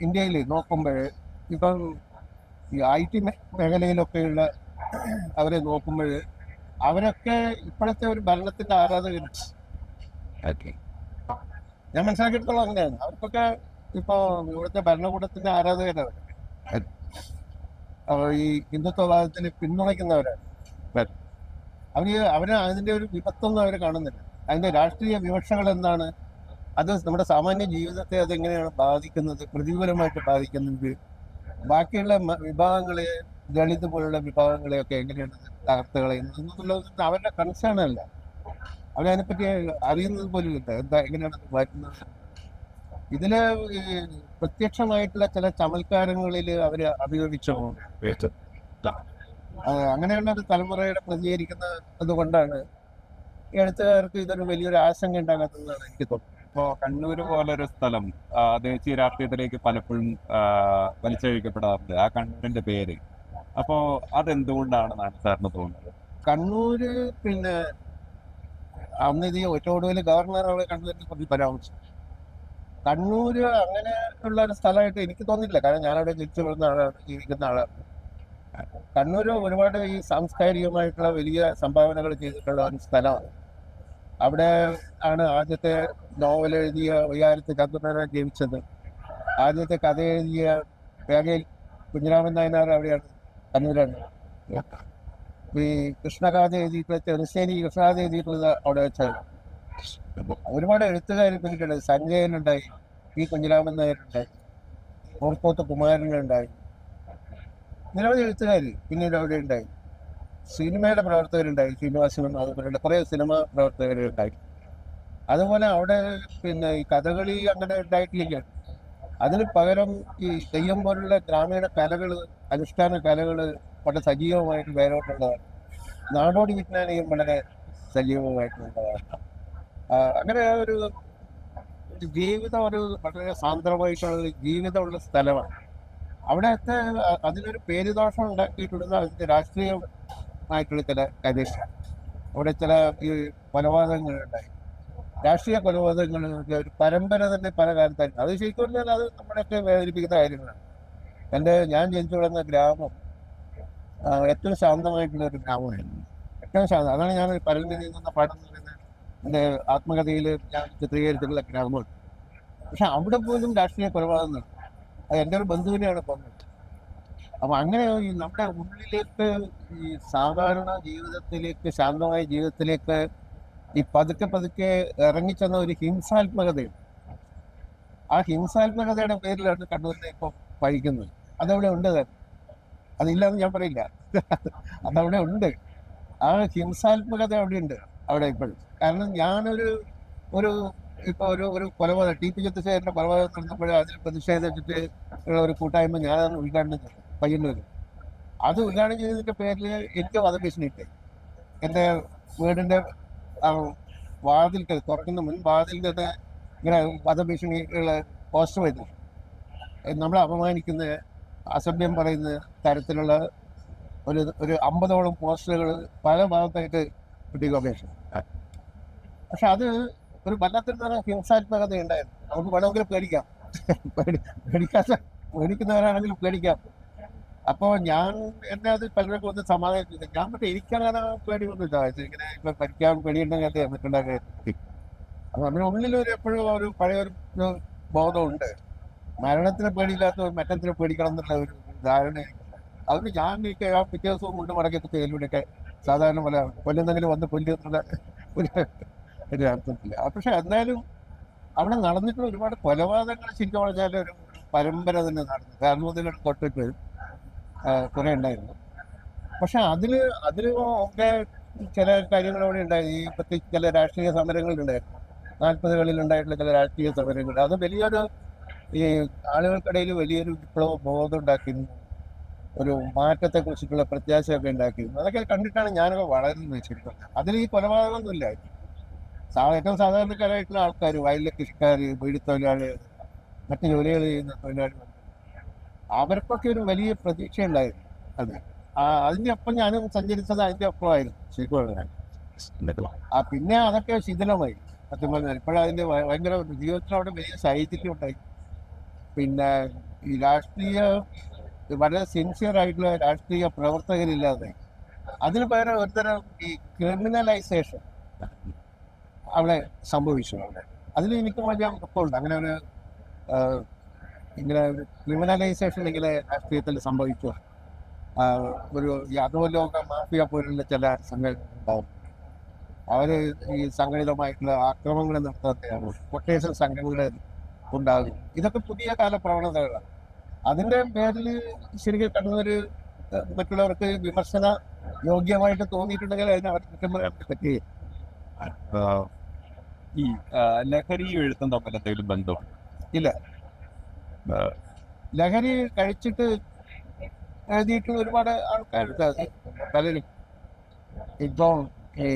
ഇന്ത്യയിൽ നോക്കുമ്പോൾ ഇപ്പം ഈ ഐ ടി മേഖലയിലൊക്കെയുള്ള അവരെ നോക്കുമ്പോൾ അവരൊക്കെ ഇപ്പോഴത്തെ ഒരു ഭരണത്തിന്റെ ആരാധകരാണ് ഞാൻ മനസ്സിലാക്കിയിട്ടുള്ള അങ്ങനെയാണ്. അവർക്കൊക്കെ ഇപ്പൊ ഇവിടുത്തെ ഭരണകൂടത്തിന്റെ ആരാധകരാണ്. ഈ ഹിന്ദുത്വവാദത്തിന് പിന്തുണയ്ക്കുന്നവരാണ്. അവർ അവർ അതിന്റെ ഒരു വിപത്തൊന്നും അവർ കാണുന്നില്ല. അതിന്റെ രാഷ്ട്രീയ വിവക്ഷകൾ എന്താണ്? അത് നമ്മുടെ സാമാന്യ ജീവിതത്തെ അതെങ്ങനെയാണ് ബാധിക്കുന്നത്? പ്രതികൂലമായിട്ട് ബാധിക്കുന്നത് ബാക്കിയുള്ള വിഭാഗങ്ങളെ ദളിത് പോലുള്ള വിഭാഗങ്ങളെയൊക്കെ എങ്ങനെയാണ് തകർത്ത് കളയുന്നത്? എന്നുള്ളത് അവരുടെ കൺസേൺ അല്ല. അവരതിനെപ്പറ്റി അറിയുന്നത് പോലും ഇല്ല. എന്താ എങ്ങനെയാണ് ഇതിൽ പ്രത്യക്ഷമായിട്ടുള്ള ചില ചമൽക്കാരങ്ങളിൽ അവർ അഭിയോഗിച്ചോ അങ്ങനെയുള്ള ഒരു തലമുറയുടെ പ്രതികരിക്കുന്നത് അതുകൊണ്ടാണ് എഴുത്തുകാർക്ക് ഇതൊരു വലിയൊരു ആശങ്ക ഉണ്ടാകാത്തതെന്നാണ് എനിക്ക് തോന്നുന്നത്. ഇപ്പോ കണ്ണൂര് പോലൊരു സ്ഥലം ദേശീയ രാഷ്ട്രീയത്തിലേക്ക് പലപ്പോഴും വലിച്ചഴിക്കപ്പെടാറുണ്ട്. ആ കണ്ണൂരിന്റെ പേര്. അപ്പോ അതെന്തുകൊണ്ടാണെന്നാണ് സാറിന് തോന്നുന്നത്? കണ്ണൂര് പിന്നെ അന്ന് ഇത് ഏറ്റവും കൂടുതൽ അവിടെ കണ്ണൂരിനെ കുറിച്ച് പരാമർശിച്ചു കണ്ണൂര് അങ്ങനെ ഉള്ള ഒരു സ്ഥലമായിട്ട് എനിക്ക് തോന്നിയില്ല കാരണം ഞാനവിടെ ജനിച്ചു വളർന്ന ആളാണ് ജീവിക്കുന്ന ആളാണ്. കണ്ണൂര് ഒരുപാട് ഈ സാംസ്കാരികമായിട്ടുള്ള വലിയ സംഭാവനകൾ ചെയ്തിട്ടുള്ള ഒരു സ്ഥലമാണ്. അവിടെ ആണ് ആദ്യത്തെ നോവൽ എഴുതിയ വയ്യാരത്ത് ചന്ദ്രനാരായണൻ ജീവിച്ചത്. ആദ്യത്തെ കഥ എഴുതിയ വേഗയിൽ കുഞ്ഞിരാമൻ നായനാർ അവിടെയാണ് കണ്ണൂരാണ്. ഈ കൃഷ്ണകാഥ എഴുതിയിട്ടുള്ള ചെറുശ്ശേരി കൃഷ്ണകാഥ എഴുതിയിട്ടുള്ളത് അവിടെ വെച്ചാണ്. ഒരുപാട് എഴുത്തുകാർ പിന്നിട്ടുണ്ട് സഞ്ജയനുണ്ടായി പി കുഞ്ഞിരാമൻ നായരുണ്ടായി ഓർക്കോത്ത് കുമാരനുണ്ടായി നിരവധി എഴുത്തുകാർ പിന്നീട് അവിടെ ഉണ്ടായി. സിനിമയുടെ പ്രവർത്തകരുണ്ടായി ശ്രീനിവാസനും അതുപോലെയുള്ള കുറേ സിനിമ പ്രവർത്തകരുണ്ടായി. അതുപോലെ അവിടെ പിന്നെ ഈ കഥകളി അങ്ങനെ ഉണ്ടായിട്ടില്ല. അതിന് പകരം ഈ തെയ്യം പോലുള്ള ഗ്രാമീണ കലകൾ അനുഷ്ഠാന കലകൾ വളരെ സജീവമായിട്ട് വേരോട്ടുള്ളതാണ് നാടോടി വിജ്ഞാനിയും വളരെ സജീവമായിട്ടുള്ളതാണ്. അങ്ങനെ ഒരു ജീവിതം ഒരു വളരെ സാന്ദ്രമായിട്ടുള്ള ജീവിതമുള്ള സ്ഥലമാണ്. അവിടത്തെ അതിനൊരു പേരുദോഷം ഉണ്ടാക്കിയിട്ടുള്ളത് അതിന്റെ രാഷ്ട്രീയമായിട്ടുള്ള ചില കാര്യങ്ങൾ അവിടെ ചില ഈ കൊലപാതകങ്ങളുണ്ടായി രാഷ്ട്രീയ കൊലപാതകങ്ങൾ ഒരു പരമ്പര തന്നെ പല കാലത്തായിരുന്നു അത് ശരിക്കും പറഞ്ഞാൽ അത് നമ്മളെയൊക്കെ വേദനിപ്പിക്കുന്ന കാര്യങ്ങളാണ്. എന്റെ ഞാൻ ജനിച്ചു വളർന്ന ഗ്രാമം എത്ര ശാന്തമായിട്ടുള്ള ഒരു ഗ്രാമമായിരുന്നു. ഏറ്റവും ശാന്തം. അതാണ് ഞാൻ പരമ്പര നിന്ന പാഠം എന്ന് എന്റെ ആത്മകഥയിൽ ഞാൻ ചിത്രീകരിച്ചിട്ടുള്ള ഗ്രാമമാണ് പക്ഷെ അവിടെ പോലും രാഷ്ട്രീയ കൊലപാതകം നടന്നു അത് എന്റെ ഒരു ബന്ധുവിനെയാണ് പറഞ്ഞത് അപ്പം അങ്ങനെ നമ്മുടെ ഉള്ളിലേക്ക് ഈ സാധാരണ ജീവിതത്തിലേക്ക് ശാന്തമായ ജീവിതത്തിലേക്ക് ഈ പതുക്കെ പതുക്കെ ഇറങ്ങിച്ചെന്ന ഒരു ഹിംസാത്മകതയുണ്ട്. ആ ഹിംസാത്മകതയുടെ പേരിലാണ് കണ്ണൂരിനെ ഇപ്പൊ പഴിക്കുന്നത് അതവിടെ ഉണ്ട് തന്നെ. അതില്ലാന്ന് ഞാൻ പറയില്ല. അതവിടെ ഉണ്ട്. ആ ഹിംസാത്മകത അവിടെ ഉണ്ട് അവിടെ ഇപ്പോഴും. കാരണം ഞാനൊരു ഒരു ഇപ്പൊ ഒരു ഒരു കൊലപാതകം ടി പി ചന്ദ്രശേഖരന്റെ കൊലപാതകം നടന്നപ്പോൾ അതിൽ പ്രതിഷേധിച്ചിട്ട് ഉള്ള ഒരു കൂട്ടായ്മ ഞാനാണ് ഉദ്ഘാടനം ചെയ്തത് പയ്യന്നൂർ അത് ഉദ്ഘാടനം ചെയ്തതിന്റെ പേരിൽ എനിക്ക് വധഭീഷണി ഇട്ടേ എന്റെ വീടിന്റെ ആ വാതിൽ തുറക്കുന്ന മുൻ വാതിൽ തന്നെ ഇങ്ങനെ വധഭീഷണി ഉള്ള പോസ്റ്റർ വരുന്നു. നമ്മളെ അപമാനിക്കുന്ന അസഭ്യം പറയുന്ന തരത്തിലുള്ള ഒരു ഒരു അമ്പതോളം പോസ്റ്ററുകൾ പല ഭാഗത്തായിട്ട് കിട്ടിയ പക്ഷെ അത് ഒരു വല്ലാത്തൊരു തരം ഹിംസാത്മകത ഉണ്ടായിരുന്നു നമുക്ക് വേണമെങ്കിൽ പേടിക്കാം. പേടി. പേടിക്കാത്ത പേടിക്കുന്നവരാണെങ്കിലും പേടിക്കാം. അപ്പോൾ ഞാൻ എന്നെ അത് പലരൊക്കെ ഒന്ന് സമാധാനം ഞാൻ പക്ഷേ എനിക്കങ്ങനെ പേടി ഒന്നുമില്ല ഇത് ഇങ്ങനെ ഇപ്പൊ പഠിക്കാൻ പേടിയുണ്ടെങ്കിൽ അത് എന്നിട്ടുണ്ടാകാൻ അപ്പൊ നമ്മുടെ ഉള്ളിൽ ഒരു എപ്പോഴും ഒരു പഴയ ഒരു ബോധമുണ്ട്. മരണത്തിന് പേടിയില്ലാത്ത മറ്റത്തിന് പേടിക്കണം എന്നുള്ള ഒരു ധാരണ. അതുകൊണ്ട് ഞാൻ ഈ ആ പിറ്റേ ദിവസവും കൊണ്ട് മടക്കത്തെ തേലൂടെയൊക്കെ സാധാരണ പോലെ കൊല്ലുന്നെങ്കിലും വന്ന് കൊല്ലുന്നുള്ള ഒരു ഒരു പക്ഷെ എന്തായാലും അവിടെ നടന്നിട്ടുള്ള ഒരുപാട് കൊലപാതകങ്ങൾ ശരിക്കും പറഞ്ഞാൽ ഒരു പരമ്പര തന്നെ നടന്നു. കാരണം മുതൽ തൊട്ടിട്ട് കുറെ ഉണ്ടായിരുന്നു. പക്ഷെ അതിൽ അതിൽ ഒക്കെ ചില കാര്യങ്ങളോടെ ഉണ്ടായി. ഈ പ്രത്യേകിച്ച് ചില രാഷ്ട്രീയ സമരങ്ങളുണ്ടായിരുന്നു നാൽപ്പതുകളിൽ ഉണ്ടായിട്ടുള്ള ചില രാഷ്ട്രീയ സമരങ്ങൾ അത് വലിയൊരു ഈ ആളുകൾക്കിടയിൽ വലിയൊരു വിപ്ലവ ബോധം ഉണ്ടാക്കിയിരുന്നു. ഒരു മാറ്റത്തെ കുറിച്ചിട്ടുള്ള പ്രത്യാശയൊക്കെ ഉണ്ടാക്കിയിരുന്നു. അതൊക്കെ കണ്ടിട്ടാണ് ഞാനൊക്കെ വളരുന്നത് ശരിക്കും അതിൽ ഈ കൊലപാതകമൊന്നുമില്ല. ഏറ്റവും സാധാരണക്കാരായിട്ടുള്ള ആൾക്കാർ വയലിലെ കൃഷിക്കാർ വീടിത്തൊഴിലാളി മറ്റു ജോലികൾ ചെയ്യുന്ന തൊഴിലാളികൾ അവർക്കൊക്കെ ഒരു വലിയ പ്രതീക്ഷ ഉണ്ടായിരുന്നു അത്. ആ അതിന്റെ ഒപ്പം ഞാനും സഞ്ചരിച്ചത് അതിന്റെ ഒപ്പമായിരുന്നു ശരിക്കും പറഞ്ഞാൽ ആ പിന്നെ അതൊക്കെ ശിഥിലമായി സത്യം പറഞ്ഞാൽ ഇപ്പോഴതിന്റെ ഭയങ്കര ജീവിതത്തിൽ അവിടെ വലിയ ശൈഥില്യം ഉണ്ടായി. പിന്നെ ഈ രാഷ്ട്രീയ വളരെ സിൻസിയർ ആയിട്ടുള്ള രാഷ്ട്രീയ പ്രവർത്തകരില്ലാതെ അതിന് പകരം ഒരുതരം ഈ ക്രിമിനലൈസേഷൻ അവിടെ സംഭവിച്ചു. അവിടെ അതിൽ എനിക്ക് വലിയ ഉറപ്പുണ്ട്. അങ്ങനെ ഒരു ഇങ്ങനെ ക്രിമിനലൈസേഷൻ ഇങ്ങനെ രാഷ്ട്രീയത്തിൽ സംഭവിക്കുക. ഒരു ഈ ലോക മാഫിയ പോലുള്ള ചില സംഘടനകൾ ഉണ്ടാവും അവർ ഈ സംഘടിതമായിട്ടുള്ള ആക്രമണങ്ങൾ നടത്താൻ കൊട്ടേഷൻ സംഘങ്ങൾ ഉണ്ടാകും. ഇതൊക്കെ പുതിയ കാല പ്രവണതകളാണ്. അതിന്റെ പേരിൽ ശരിക്കും കണ്ണൂര് മറ്റുള്ളവർക്ക് വിമർശന യോഗ്യമായിട്ട് തോന്നിയിട്ടുണ്ടെങ്കിൽ അതിനെ അവർ കുറ്റം പറയാൻ പറ്റി ഈ ലഹരി എഴുത്തും തമ്മിൽ എന്തെങ്കിലും ബന്ധമുണ്ട്? ഇല്ല. ലഹരി കഴിച്ചിട്ട് എഴുതിയിട്ടുള്ള ഒരുപാട് ആൾക്കാരുണ്ട് പലരും. ഇപ്പോൾ ഈ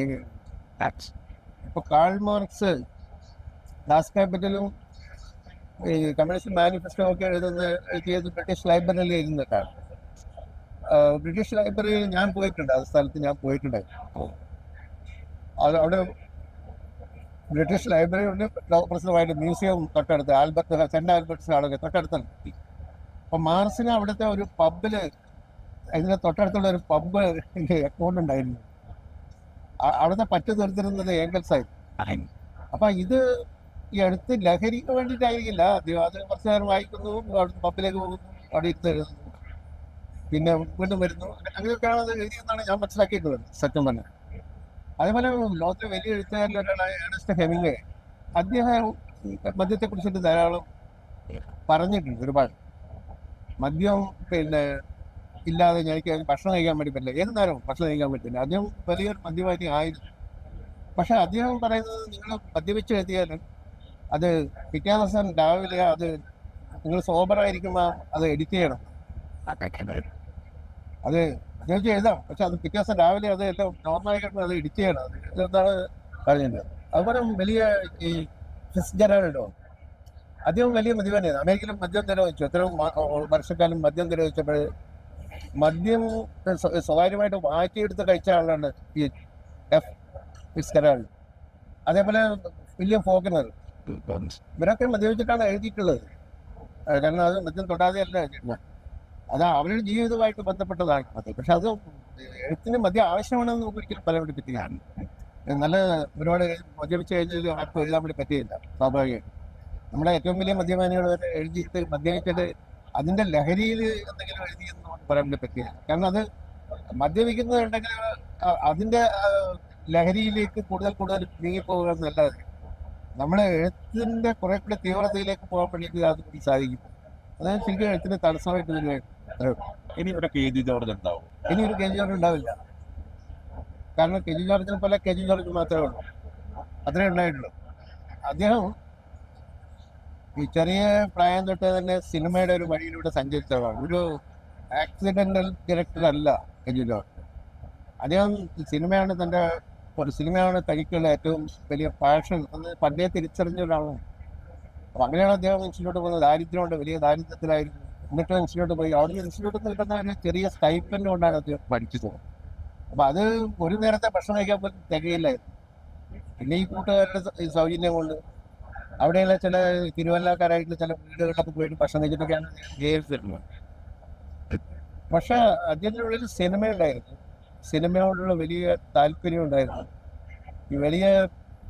ഇപ്പൊ കാൾ മാർക്സ് ദാസ് ക്യാപിറ്റലും ഈ കമ്മ്യൂണിസ്റ്റ് മാനിഫെസ്റ്റോ ഒക്കെ എഴുതുന്ന എഴുതിയത് ബ്രിട്ടീഷ് ലൈബ്രറിയിൽ ഇരുന്നിട്ടാണ്. ബ്രിട്ടീഷ് ലൈബ്രറിയിൽ ഞാൻ പോയിട്ടുണ്ട്. ആ സ്ഥലത്ത് ഞാൻ പോയിട്ടുണ്ട് അത് അവിടെ ബ്രിട്ടീഷ് ലൈബ്രറി ഉണ്ട് പ്രസിദ്ധമായിട്ട് മ്യൂസിയം തൊട്ടടുത്ത് ആൽബർട്ട് സെന്റ് ആൽബർട്ട്സ് ആളൊക്കെ തൊട്ടടുത്താണ്. അപ്പൊ മാർസിന് അവിടുത്തെ ഒരു പബ്ബിൽ ഇതിന്റെ തൊട്ടടുത്തുള്ള ഒരു പബ്ബ് അക്കൗണ്ട് ഉണ്ടായിരുന്നു. അവിടുത്തെ പറ്റു തീർത്തിരുന്നത് ഏംഗൽസ് ആയിരുന്നു. അപ്പം ഇത് ഈ അടുത്ത് ലഹരിക്ക് വേണ്ടിയിട്ടായിരിക്കില്ല. അത് കുറച്ച് നേരം വായിക്കുന്നു അവിടുത്തെ പബ്ബിലേക്ക് പോകുന്നു അവിടെ എഴുതുന്നു. പിന്നെ വീണ്ടും വരുന്നു. അങ്ങനെ- അങ്ങനെയൊക്കെയാണ് അത് എഴുതിയെന്നാണ് ഞാൻ മനസ്സിലാക്കിയിട്ടുള്ളത്. സത്യം പറഞ്ഞാൽ. അതേപോലെ ലോകത്തെ വലിയ എഴുത്തുകാരിൽ ഒരാളായ ഏണസ്റ്റ് ഹെമിംഗേ അദ്ദേഹം മദ്യത്തെ കുറിച്ചിട്ട് ധാരാളം പറഞ്ഞിട്ടുണ്ട് ഒരുപാട്. മദ്യം പിന്നെ ഇല്ലാതെ എനിക്ക് ഭക്ഷണം കഴിക്കാൻ വേണ്ടി പറ്റില്ല. ഏത് നേരവും ഭക്ഷണം കഴിക്കാൻ പറ്റില്ല. അദ്ദേഹം വലിയൊരു മദ്യപാനി ആയിരുന്നു. പക്ഷെ അദ്ദേഹം പറയുന്നത് നിങ്ങൾ മദ്യപിച്ച് എത്തിയാൽ അത് പിറ്റേ ദിവസം രാവിലെ അത് നിങ്ങൾ സോബറായിരിക്കുമ്പോൾ അത് എഡിറ്റ് ചെയ്യണം. അത് അദ്ദേഹം എഴുതാം. പക്ഷെ അത് പിറ്റേ ദിവസം രാവിലെ അത് എല്ലാം നോർമലായി കിടന്ന് അത് ചെയ്യണം. അത് എന്താണ് പറഞ്ഞത്? അതുപോലെ വലിയ ഈ ഫിസ്ജറാൾഡോ അദ്ദേഹം വലിയ മദ്യപാനിയാണ് അമേരിക്കയിലും മദ്യം നിരോധിച്ചു എത്ര വർഷക്കാലം മദ്യം നിരോധിച്ചപ്പോൾ മദ്യം സ്വ- സ്വകാര്യമായിട്ട് മാറ്റിയെടുത്ത് കഴിച്ച ആളാണ് ഈ എഫ് ഫിസ്കരാൾ അതേപോലെ വില്യം ഫോക്കനർ ഇവരൊക്കെ മദ്യപിച്ചിട്ടാണ് എഴുതിയിട്ടുള്ളത്. കാരണം അത് മദ്യം തൊടാതെ അല്ല. അത് അവരുടെ ജീവിതവുമായിട്ട് ബന്ധപ്പെട്ടതാണ്. അത് പക്ഷെ അത് എഴുത്തിന് മതി ആവശ്യമാണെന്ന് നമുക്ക് ഒരിക്കലും വേണ്ടി പറ്റില്ല നല്ല ഒരുപാട് മദ്യപിച്ച് കഴിഞ്ഞാൽ ആർക്കും എഴുതാൻ വേണ്ടി പറ്റിയില്ല സ്വാഭാവികമായിട്ടും നമ്മുടെ ഏറ്റവും വലിയ മദ്യപാനികൾ വരെ എഴുതിയിട്ട് മദ്യപിച്ചിട്ട് അതിന്റെ ലഹരിയിൽ എന്തെങ്കിലും എഴുതിയെന്ന് നമുക്ക് പറയാൻ വേണ്ടി പറ്റിയില്ല കാരണം അത് മദ്യപിക്കുന്നുണ്ടെങ്കിൽ അതിന്റെ ലഹരിയിലേക്ക് കൂടുതൽ കൂടുതൽ നീങ്ങിപ്പോകുക എന്നല്ലാതെ നമ്മുടെ എഴുത്തിന്റെ കുറെ കൂടെ തീവ്രതയിലേക്ക് പോകാൻ വേണ്ടിയിട്ട് അത് സാധിക്കും. അതായത് ശരിക്കും എഴുത്തിന്റെ തടസ്സമായിട്ട് തന്നെ ഇനി ഇവിടെ കെ ജി ജോർജ് ഉണ്ടാവും. ഇനി ഒരു കെ ജി ജോർജ് ഉണ്ടാവില്ല. കാരണം കെ ജി ജോർജിനെ പോലെ കെ ജി ജോർജ് മാത്രമേ ഉള്ളൂ. അത്രേ ഉണ്ടായിട്ടുള്ളൂ. അദ്ദേഹം ഈ ചെറിയ പ്രായം തൊട്ട് തന്നെ സിനിമയുടെ ഒരു വഴിയിലൂടെ സഞ്ചരിച്ചതാണ് ഒരു ആക്സിഡന്റൽ ഡയറക്ടർ അല്ല കെ ജി ജോർജ്. അദ്ദേഹം സിനിമയാണ് തന്റെ ഒരു സിനിമയാണ് തനിക്കുള്ള ഏറ്റവും വലിയ പാഷൻ എന്ന് പണ്ടേ തിരിച്ചറിഞ്ഞ ഒരാളാണ്. അപ്പൊ അങ്ങനെയാണ് അദ്ദേഹം മനുഷ്യനോട് പോകുന്നത്. ദാരിദ്ര്യമുണ്ട് വലിയ ദാരിദ്ര്യത്തിലായിരുന്നു. എന്നിട്ട് ഇൻസ്റ്റിറ്റ്യൂട്ട് പോയി. അവിടെ ഇൻസ്റ്റിറ്റ്യൂട്ടിൽ തന്നെ ചെറിയ സ്റ്റൈപ്പന്റ് കൊണ്ടാണ് പഠിച്ചു പഠിച്ചത് അപ്പം അത് ഒരു നേരത്തെ ഭക്ഷണം കഴിക്കാൻ പോലും തികയില്ലായിരുന്നു. പിന്നെ ഈ കൂട്ടുകാരുടെ സൗജന്യം കൊണ്ട് അവിടെയുള്ള ചില തിരുവല്ലക്കാരായിട്ടുള്ള ചില വീടുകളിലൊക്കെ പോയിട്ട് ഭക്ഷണം കഴിച്ചിട്ടൊക്കെയാണ് ജീവിച്ചിരുന്നത് പക്ഷെ ഉള്ളിൽ സിനിമ ഉണ്ടായിരുന്നു. സിനിമയോടുള്ള വലിയ താല്പര്യം ഉണ്ടായിരുന്നു. ഈ വലിയ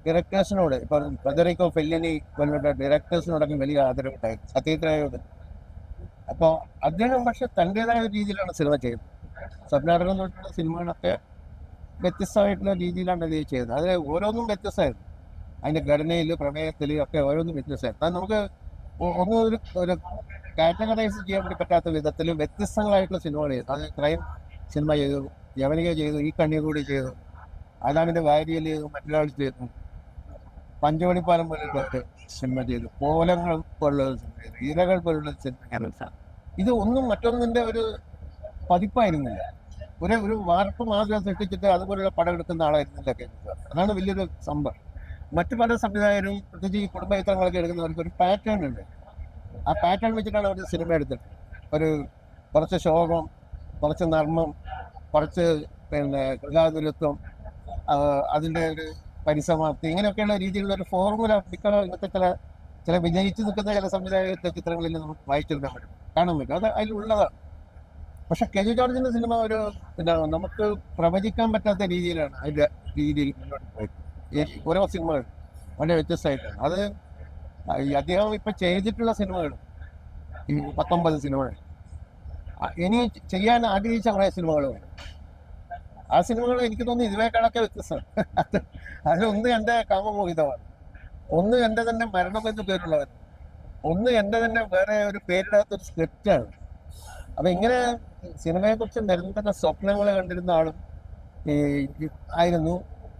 ഡയറക്ടേഴ്സിനോട് ഇപ്പം ഫെദറിക്കോ ഫെല്ലിനി പോലുള്ള ഡയറക്ടേഴ്സിനോടൊക്കെ വലിയ ആദരവുണ്ടായിരുന്നു. സത്യജിത്രായോട് അപ്പോൾ അദ്ദേഹം പക്ഷെ തന്റെതായ രീതിയിലാണ് സിനിമ ചെയ്തത് സ്വപ്നാടകം തൊട്ടുള്ള സിനിമകളൊക്കെ വ്യത്യസ്തമായിട്ടുള്ള രീതിയിലാണ് ഇത് ചെയ്തത് അതിൽ ഓരോന്നും വ്യത്യസ്തമായിരുന്നു. അതിന്റെ ഘടനയിൽ പ്രമേയത്തിൽ ഒക്കെ ഓരോന്നും വ്യത്യസ്തമായിരുന്നു. അത് നമുക്ക് ഒന്നും ഒരു ഒരു കാറ്റഗറൈസ് ചെയ്യാൻ വേണ്ടി പറ്റാത്ത വിധത്തിൽ വ്യത്യസ്തങ്ങളായിട്ടുള്ള സിനിമകൾ ചെയ്തു. അത് ക്രൈം സിനിമ ചെയ്തു. യവനിക ചെയ്തു ഈ കണ്ണി കൂടി ചെയ്തു അതാമിന്റെ ഭാര്യയിൽ മറ്റൊരാൾ ചെയ്തു. പഞ്ചവടിപ്പാലം പോലുള്ള സിനിമ ചെയ്തു. കോലങ്ങൾ പോലുള്ള സിനിമ ചെയ്തു. ഇരകൾ പോലുള്ള സിനിമ ഇത് ഒന്നും മറ്റൊന്നിന്റെ ഒരു പതിപ്പായിരുന്നില്ല. ഒരു ഒരു വാർപ്പ് മാത്രം സൃഷ്ടിച്ചിട്ട് അതുപോലുള്ള പടം എടുക്കുന്ന ആളായിരുന്നില്ല കേരളത്തിൽ അതാണ് വലിയൊരു സംഭവം. മറ്റു പല സംവിധായകരും പ്രത്യേകിച്ച് ഈ കുടുംബ ചിത്രങ്ങളൊക്കെ എടുക്കുന്നവർക്ക് ഒരു പാറ്റേൺ ഉണ്ട്. ആ പാറ്റേൺ വെച്ചിട്ടാണ് അവർ സിനിമ എടുത്തത്. ഒരു കുറച്ച് ശോകം കുറച്ച് നർമ്മം കുറച്ച് പിന്നെ ഗൃഹാതുരത്വം അതിന്റെ ഒരു പരിസമാപ്തി. ഇങ്ങനെയൊക്കെയുള്ള രീതിയിലുള്ള ഒരു ഫോർമുല മിക്ക ഇന്നത്തെ ചില ചില വിജയിച്ചു നിൽക്കുന്ന ചില സംവിധായകത്തെ ചിത്രങ്ങളിൽ നമുക്ക് വായിച്ചെടുക്കാൻ പറ്റും. കാണാൻ പറ്റും. അത് അതിലുള്ളതാണ് പക്ഷെ കെ ജി ജോർജിന്റെ സിനിമ ഒരു പിന്നെ നമുക്ക് പ്രവചിക്കാൻ പറ്റാത്ത രീതിയിലാണ് അതിന്റെ രീതിയിൽ ഓരോ സിനിമകൾ വളരെ വ്യത്യസ്തമായിട്ടാണ്. അത് അദ്ദേഹം ഇപ്പൊ ചെയ്തിട്ടുള്ള സിനിമകൾ പത്തൊമ്പത് സിനിമകൾ. ഇനി ചെയ്യാൻ ആഗ്രഹിച്ച കുറേ സിനിമകളുണ്ട് ആ സിനിമകൾ എനിക്ക് തോന്നുന്നു ഇതിനേക്കാളൊക്കെ വ്യത്യസ്തമാണ്. അത് അതിലൊന്ന് എന്റെ കാമമോഹിതമാണ്. ഒന്ന് എന്റെ തന്നെ മരണം എന്ന് പേരുള്ളവൻ. ഒന്ന് എന്റെ തന്നെ വേറെ ഒരു പേരിടാത്തൊരു സ്ക്രിപ്റ്റാണ്. അപ്പൊ ഇങ്ങനെ സിനിമയെ കുറിച്ച് നിരന്തര സ്വപ്നങ്ങൾ കണ്ടിരുന്ന ആളും ഈ ആയിരുന്നു.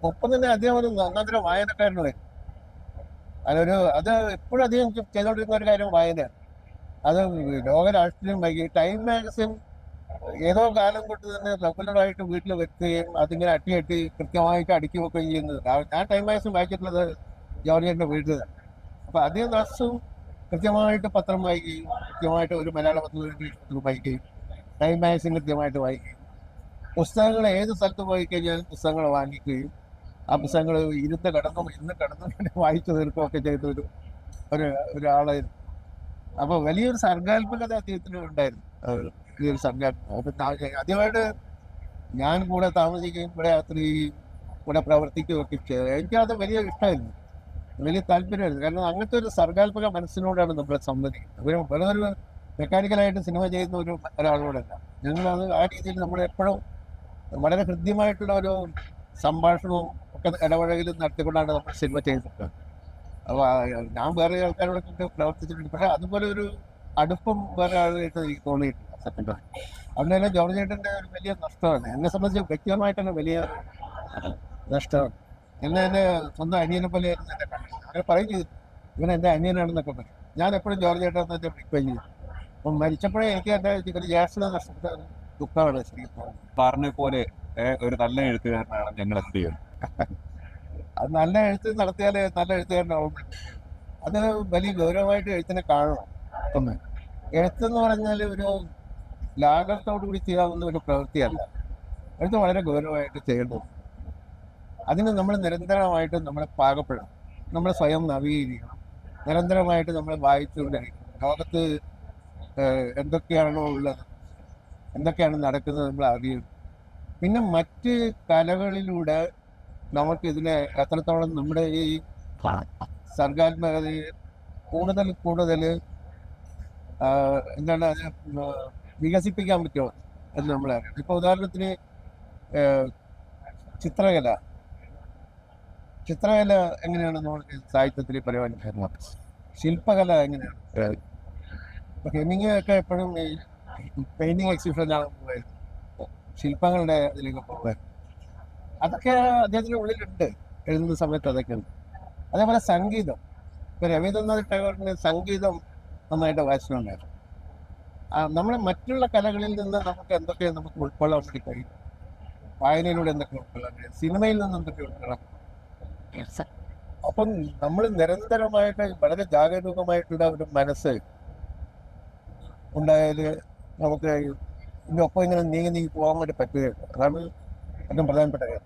ഒപ്പം തന്നെ അദ്ദേഹം ഒരു നന്നാതിര വായനക്കാരനുമായിരുന്നു. അതിനൊരു അത് എപ്പോഴും അധികം ചെയ്തുകൊണ്ടിരുന്ന ഒരു കാര്യം വായനയാണ്. അത് ലോക രാഷ്ട്രീയം വൈകി ടൈം മാഗസിൻ ഏതോ കാലം കൊണ്ട് തന്നെ റെഗുലറായിട്ട് വീട്ടിൽ വെക്കുകയും അതിങ്ങനെ അട്ടി അട്ടി കൃത്യമായിട്ട് അടുക്കി വെക്കുകയും ചെയ്യുന്നത്. ഞാൻ ടൈം മാഗസിൻ വായിച്ചിട്ടുള്ളത് ജോർജിയുടെ വീട്ടിൽ അപ്പൊ അതേ ദിവസവും കൃത്യമായിട്ട് പത്രം വായിക്കുകയും കൃത്യമായിട്ട് ഒരു മലയാള പത്രം വായിക്കുകയും ടൈം മാഗസിൻ കൃത്യമായിട്ട് വായിക്കുകയും. പുസ്തകങ്ങൾ ഏത് സ്ഥലത്ത് പോയി കഴിഞ്ഞാൽ പുസ്തകങ്ങൾ വാങ്ങിക്കുകയും ആ പുസ്തകങ്ങൾ ഇരുന്ന് കിടന്നും ഇന്ന് കിടന്നും വായിച്ചു തീർക്കുകയൊക്കെ ചെയ്ത ഒരു ഒരു ഒരാളായിരുന്നു. അപ്പോൾ വലിയൊരു സർഗാത്മകത അദ്ദേഹത്തിന് ഉണ്ടായിരുന്നു. അത് സംഘടന സർഗാത്മക അപ്പൊ ആദ്യമായിട്ട് ഞാൻ കൂടെ താമസിക്കുകയും ഇവിടെ യാത്ര ചെയ്യുകയും കൂടെ പ്രവർത്തിക്കുകയും ഒക്കെ ചെയ്തത് എനിക്കത് വലിയ ഇഷ്ടമായിരുന്നു വലിയ താല്പര്യമായിരുന്നു. കാരണം അങ്ങനത്തെ ഒരു സർഗാത്മക മനസ്സിനോടാണ് നമ്മൾ സംവദിക്കുന്നത്. ഒരു ഒരു മെക്കാനിക്കലായിട്ട് സിനിമ ചെയ്യുന്ന ഒരു ഒരാളോടല്ല. ഞങ്ങളത് ആ രീതിയിൽ നമ്മൾ എപ്പോഴും വളരെ ഹൃദ്യമായിട്ടുള്ള ഒരു സംഭാഷണവും ഒക്കെ ഇടപഴകലും നടത്തിക്കൊണ്ടാണ് നമ്മൾ സിനിമ ചെയ്തിട്ടുള്ളത്. അപ്പോൾ ഞാൻ വേറെ ആൾക്കാരോടൊക്കെ പ്രവർത്തിച്ചിട്ടുണ്ട്. പക്ഷേ അതുപോലെ ഒരു അടുപ്പം വേറെ ആളുകളായിട്ട് എനിക്ക് തോന്നിയിട്ടില്ല. സത്യം അവിടെ തന്നെ ജോർജ് ഏട്ടന്റെ ഒരു വലിയ നഷ്ടമാണ്. എന്നെ സംബന്ധിച്ച് വ്യക്തിപരമായിട്ട് തന്നെ വലിയ നഷ്ടമാണ്. എന്നെ എന്റെ സ്വന്തം അനിയനെ പോലെ ആയിരുന്നു എന്നെ കണ്ടത്. അങ്ങനെ പറയും ചെയ്തു. ഇവൻ എന്റെ അനിയനാണെന്നൊക്കെ പറയും. ഞാൻ എപ്പോഴും ജോർജ് ഏട്ടൻ എന്ന് വെച്ചാൽ വിളിക്കുകയും ചെയ്തു അപ്പം മരിച്ചപ്പോഴേ എനിക്ക് എന്റെ ഒരു ജ്യേഷ്ഠത നഷ്ടപ്പെട്ട ഒരു ദുഃഖമാണ് ശരിക്കും പറഞ്ഞ പോലെ ഒരു നല്ല എഴുത്തുകാരനാണ് ഞങ്ങൾ എന്ത് ചെയ്യുന്നത് അത് നല്ല എഴുത്ത് നടത്തിയാലേ നല്ല എഴുത്തുകാരനാവും. അത് വലിയ ഗൗരവമായിട്ട് എഴുത്തിനെ കാണണം. ഒന്ന് എഴുത്തെന്ന് പറഞ്ഞാൽ ഒരു ലാഘവത്തോടു കൂടി ചെയ്യാവുന്ന ഒരു പ്രവൃത്തിയല്ല. അടുത്ത് വളരെ ഗൗരവമായിട്ട് ചെയ്യേണ്ടത്. അതിന് നമ്മൾ നിരന്തരമായിട്ട് നമ്മളെ പാകപ്പെടണം. നമ്മളെ സ്വയം നവീകരിക്കണം. നിരന്തരമായിട്ട് നമ്മൾ വായിച്ചുകൊണ്ടിരിക്കണം. ലോകത്ത് എന്തൊക്കെയാണോ ഉള്ളത്? എന്തൊക്കെയാണ് നടക്കുന്നത് നമ്മൾ അറിയണം. പിന്നെ മറ്റ് കലകളിലൂടെ നമുക്ക് ഇതിനെ എത്രത്തോളം നമ്മുടെ ഈ സർഗാത്മകതയെ കൂടുതൽ കൂടുതൽ എന്താണ് വികസിപ്പിക്കാൻ പറ്റുമോ എന്ന് നമ്മൾ ഇപ്പോൾ ഇപ്പൊ ഉദാഹരണത്തിന് ചിത്രകല. ചിത്രകല എങ്ങനെയാണ് നമ്മൾ സാഹിത്യത്തിൽ പരിപാലിക്കുന്നത് ശില്പകല എങ്ങനെയാണ്? ഹെമിങ് ഒക്കെ എപ്പോഴും ഈ പെയിന്റിങ് എക്സിബിഷനാണ് പോയത് ശില്പങ്ങളുടെ ഇതിലേക്ക് പോകുന്നത് അതൊക്കെ അദ്ദേഹത്തിന്റെ ഉള്ളിലുണ്ട്. എഴുതുന്ന സമയത്ത് അതൊക്കെ ഉണ്ട്. അതേപോലെ സംഗീതം. ഇപ്പൊ രവീന്ദ്രനാഥ് ടാഗോറിന് സംഗീതം നന്നായിട്ട് വായിച്ചിട്ടുണ്ടായിരുന്നു. നമ്മളെ മറ്റുള്ള കലകളിൽ നിന്ന് നമുക്ക് എന്തൊക്കെ നമുക്ക് ഉൾക്കൊള്ളാൻ വേണ്ടി കഴിയും വായനയിലൂടെ എന്തൊക്കെ ഉൾക്കൊള്ളാൻ കഴിയും സിനിമയിൽ നിന്ന് എന്തൊക്കെ ഉൾക്കൊള്ളാൻ അപ്പം നമ്മൾ നിരന്തരമായിട്ട് വളരെ ജാഗരൂകമായിട്ടുള്ള ഒരു മനസ്സ് ഉണ്ടായാൽ നമുക്ക് ഇതിനൊപ്പം ഇങ്ങനെ നീങ്ങി നീങ്ങി പോകാൻ വേണ്ടി പറ്റുകയുള്ളൂ അതാണ് ഏറ്റവും പ്രധാനപ്പെട്ട കാര്യം.